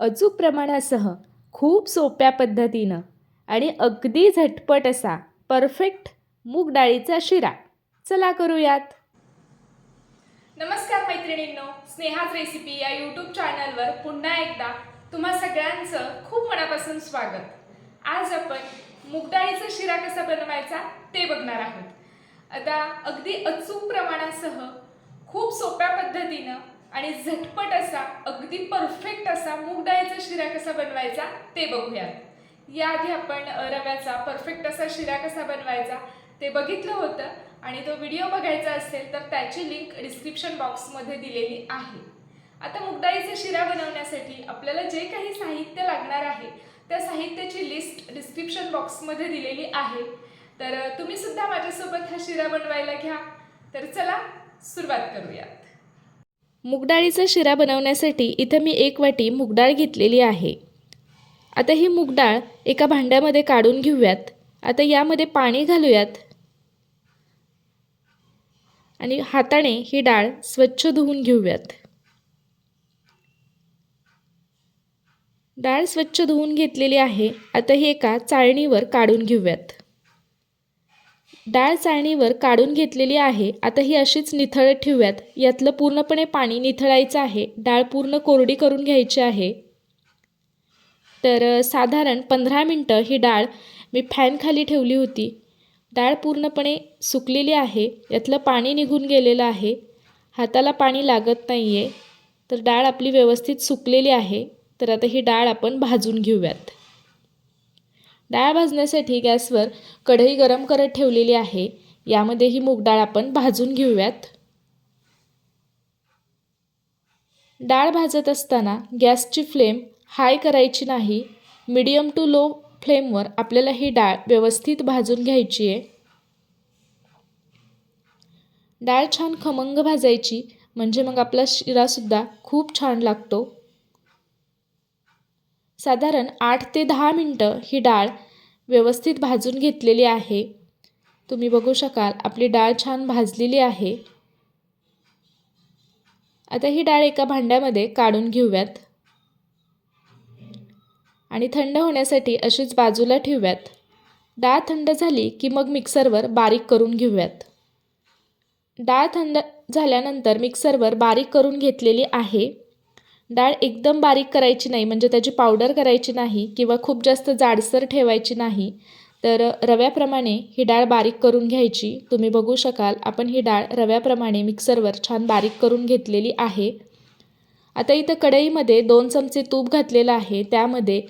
अचूक प्रमाणासह खूप सोप्या पद्धतीनं आणि अगदी झटपट असा परफेक्ट मूग डाळीचा शिरा. चला करूयात. नमस्कार मैत्रिणींनो स्नेहाच रेसिपी या यूट्यूब चॅनलवर पुन्हा एकदा तुम्हा सगळ्यांचं खूप मनापासून स्वागत. आज आपण मुगडाळीचा शिरा कसा बनवायचा ते बघणार आहोत. आता अगदी अचूक प्रमाणासह खूप सोप्या पद्धतीनं आणि झटपट असा अगदी परफेक्ट असा मूग डाळीचा शिरा कसा बनवायचा ते बघूयात. याआधी आपण रव्याचा परफेक्ट असा शिरा कसा बनवायचा ते बघितलं होतं आणि तो व्हिडिओ बघायचा असेल तर त्याची लिंक डिस्क्रिप्शन बॉक्समध्ये दिलेली आहे. आता मुगडाळीचा शिरा बनवण्यासाठी आपल्याला जे काही साहित्य लागणार आहे त्या साहित्याची लिस्ट डिस्क्रिप्शन बॉक्समध्ये दिलेली आहे. तर तुम्ही सुद्धा माझ्यासोबत हा शिरा बनवायला घ्या. तर चला सुरुवात करूयात. मुगडाळीचा शिरा बनवण्यासाठी इथं मी एक वाटी मुगडाळ घेतलेली आहे. आता ही मुगडाळ एका भांड्यामध्ये काढून घेऊयात. आता यामध्ये पाणी घालूयात. आणि हाताने ही डाळ स्वच्छ धुवून घेऊयात. डाळ स्वच्छ धुवून घेतलेली आहे. आता ही एका चाळणीवर काढून घेऊयात. डाळ चाळणीवर काढून घेतलेली आहे. आता ही अशीच निथळत ठेवूयात. यातलं पूर्णपणे पाणी निथळायचं आहे. डाळ पूर्ण कोरडी करून घ्यायची आहे. तर साधारण पंधरा मिनटं ही डाळ मी फॅनखाली ठेवली होती. डाळ पूर्णपणे सुकलेली आहे. यातलं पाणी निघून गेलेलं आहे. हाताला पाणी लागत नाही आहे तर डाळ आपली व्यवस्थित सुकलेली आहे. तर आता ही डाळ आपण भाजून घेऊयात. डाळ भाजण्यासाठी गॅसवर कढई गरम करत ठेवलेली आहे. यामध्ये ही मूग डाळ आपण भाजून घेऊयात. डाळ भाजत असताना गॅसची फ्लेम हाय करायची नाही. मीडियम टू लो फ्लेमवर आपल्याला ही डाळ व्यवस्थित भाजून घ्यायची आहे. डाळ छान खमंग भाजायची म्हणजे मग आपला शिरासुद्धा खूप छान लागतो. साधारण आठ ते दहा मिनटं ही डाळ व्यवस्थित भाजून घेतलेली आहे. तुम्ही बघू शकाल आपली डाळ छान भाजलेली आहे. आता ही डाळ एका भांड्यामध्ये काढून घेऊयात. आणि थंड होण्यासाठी अशीच बाजूला ठेवूयात. डाळ थंड झाली की मग मिक्सरवर बारीक करून घेऊयात. डाळ थंड झाल्यानंतर मिक्सरवर बारीक करून घेतलेली आहे. डाळ एकदम बारीक करायची नाही म्हणजे त्याची पावडर करायची नाही किंवा खूप जास्त जाडसर ठेवायची नाही तर रव्याप्रमाणे ही डाळ बारीक करून घ्यायची. तुम्ही बघू शकाल आपण ही डाळ रव्याप्रमाणे मिक्सरवर छान बारीक करून घेतलेली आहे. आता इथं कढईमध्ये दोन चमचे तूप घातलेलं आहे त्यामध्ये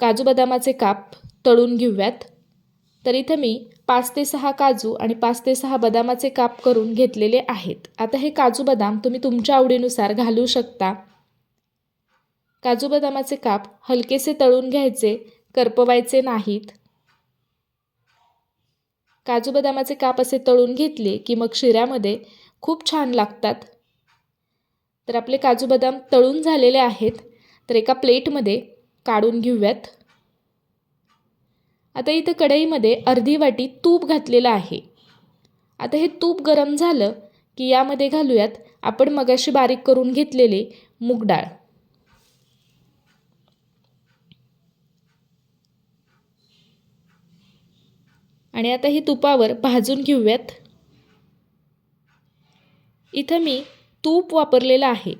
काजू बदामाचे काप तळून घेऊयात. तर इथं मी पाच ते सहा काजू आणि पाच ते सहा बदामाचे काप करून घेतलेले आहेत. आता हे काजू बदाम तुम्ही तुमच्या आवडीनुसार घालू शकता. काजू बदामाचे काप हलकेसे तळून घ्यायचे करपवायचे नाहीत. काजू बदामाचे काप असे तळून घेतले की मग शिऱ्यामध्ये खूप छान लागतात. तर आपले काजू बदाम तळून झालेले आहेत तर एका प्लेटमध्ये काढून घेऊयात. आता इथं कढईमध्ये अर्धी वाटी तूप घातलेलं आहे. आता हे तूप गरम झालं की यामध्ये घालूयात आपण मगाशी बारीक करून घेतलेले मूग डाळ. आणि आता ही तुपावर भाजून घेऊयात. इथं मी तूप वापरलेलं आहे.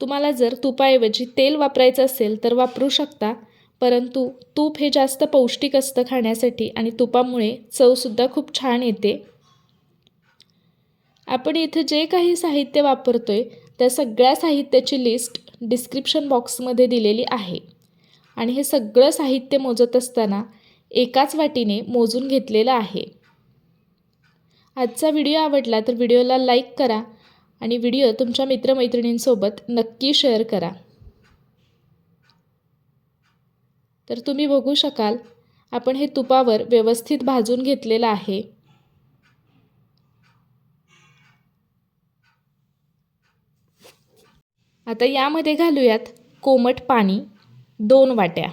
तुम्हाला जर तुपाऐवजी तेल वापरायचं असेल तर वापरू शकता परंतु तूप हे जास्त पौष्टिक असतं खाण्यासाठी आणि तुपामुळे चवसुद्धा खूप छान येते. आपण इथं जे काही साहित्य वापरतोय त्या सगळ्या साहित्याची लिस्ट डिस्क्रिप्शन बॉक्समध्ये दिलेली आहे. आणि हे सगळं साहित्य मोजत असताना एकाच वाटीने मोजून घेतलेलं आहे. आजचा व्हिडिओ आवडला तर व्हिडिओला लाईक करा आणि व्हिडिओ तुमच्या मित्रमैत्रिणींसोबत नक्की शेअर करा. तर तुम्ही बघू शकाल आपण हे तुपावर व्यवस्थित भाजून घेतलेलं आहे. आता यामध्ये घालूयात कोमट पाणी दोन वाट्या.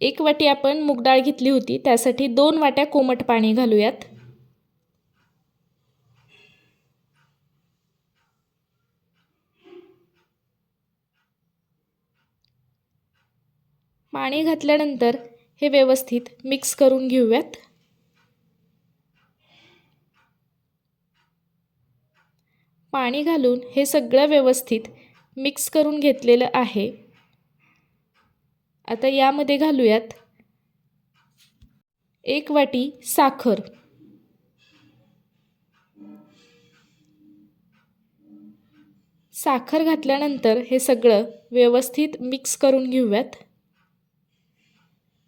एक वाटी आपण मूगडाळ घेतली होती त्यासाठी दोन वाट्या कोमट पाणी घालूयात. पाणी घातल्यानंतर हे व्यवस्थित मिक्स करून घेऊयात. पाणी घालून हे सगळं व्यवस्थित मिक्स करून घेतलेलं आहे. आता यामध्ये घालूयात एक वाटी साखर. साखर घातल्यानंतर हे सगळं व्यवस्थित मिक्स करून घेऊयात.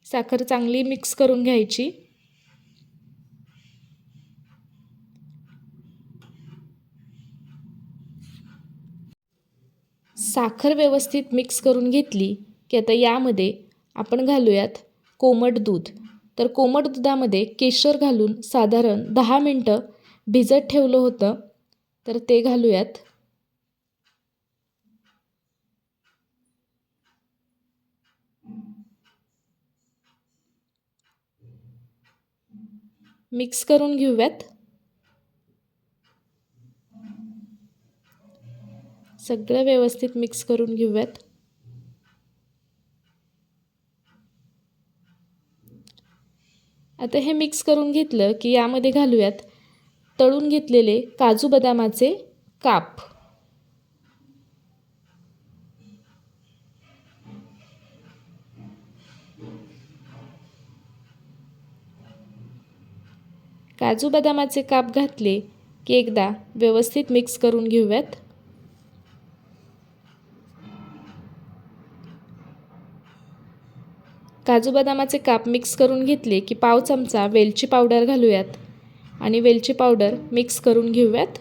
साखर चांगली मिक्स करून घ्यायची. साखर व्यवस्थित मिक्स करून घेतली की आता यामध्ये आपण घालूयात कोमट दूध. तर कोमट दुधामध्ये केशर घालून साधारण दहा मिनटं भिजत ठेवलं होतं. तर ते घालूयात. मिक्स करून घेऊयात. सगळं व्यवस्थित मिक्स करून घेऊयात. आता हे मिक्स करून घेतलं की यामध्ये घालूयात तळून घेतलेले काजू बदामाचे काप. काजू बदामाचे काप घातले की एकदा व्यवस्थित मिक्स करून घेऊयात. काजू बदामाचे काप मिक्स करून घेतले की पाव चमचा वेलची पावडर घालूयात. आणि वेलची पावडर मिक्स करून घेऊयात.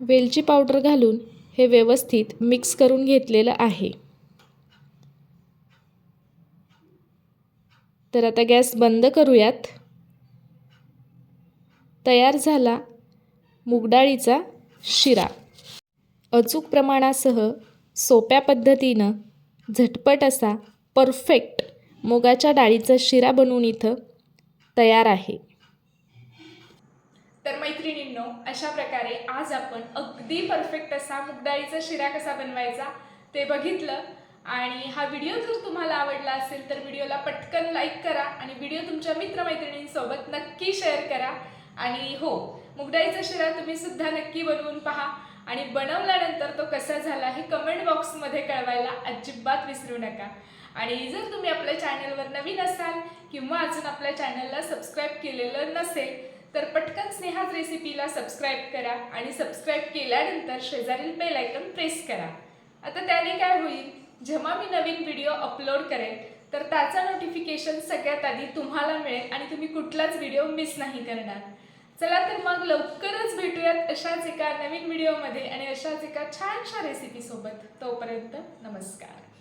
वेलची पावडर घालून हे व्यवस्थित मिक्स करून घेतलेलं आहे. तर आता गॅस बंद करूयात. तयार झाला मुगडाळीचा शिरा. अचूक प्रमाणासह सोप्या पद्धतीनं झटपट असा परफेक्ट मुगाच्या डाळीचा शिरा बनवून इथं तयार आहे. तर मैत्रिणींनो अशा प्रकारे आज आपण अगदी परफेक्ट असा मुगडाळीचा शिरा कसा बनवायचा ते बघितलं. आणि हा व्हिडिओ जर तुम्हाला आवडला असेल तर व्हिडिओला पटकन लाईक करा आणि व्हिडिओ तुमच्या मित्रमैत्रिणींसोबत नक्की शेअर करा. आणि हो मुगडाळीचा शिरा तुम्ही सुद्धा नक्की बनवून पहा. आणि बनवल्यानंतर तो कसा झाला हे कमेंट बॉक्समध्ये कळवायला अजिबात विसरू नका. आणि जर तुम्ही आपल्या चॅनलवर नवीन असाल किंवा अजून आपल्या चॅनलला सबस्क्राईब केलेलं नसेल तर पटकन स्नेहाज रेसिपीला सबस्क्राईब करा आणि सबस्क्राईब केल्यानंतर शेजारील बेल आयकन प्रेस करा. आता त्याने काय होईल? जेव्हा मी नवीन व्हिडिओ अपलोड करेन तर त्याचा नोटिफिकेशन सगळ्यात आधी तुम्हाला मिळेल आणि तुम्ही कुठलाच व्हिडिओ मिस नाही करणार. चला तर मग लवकरच भेटूयात अशाच एका नवीन व्हिडिओमध्ये आणि अशाच एका छानशा रेसिपीसोबत तोपर्यंत नमस्कार.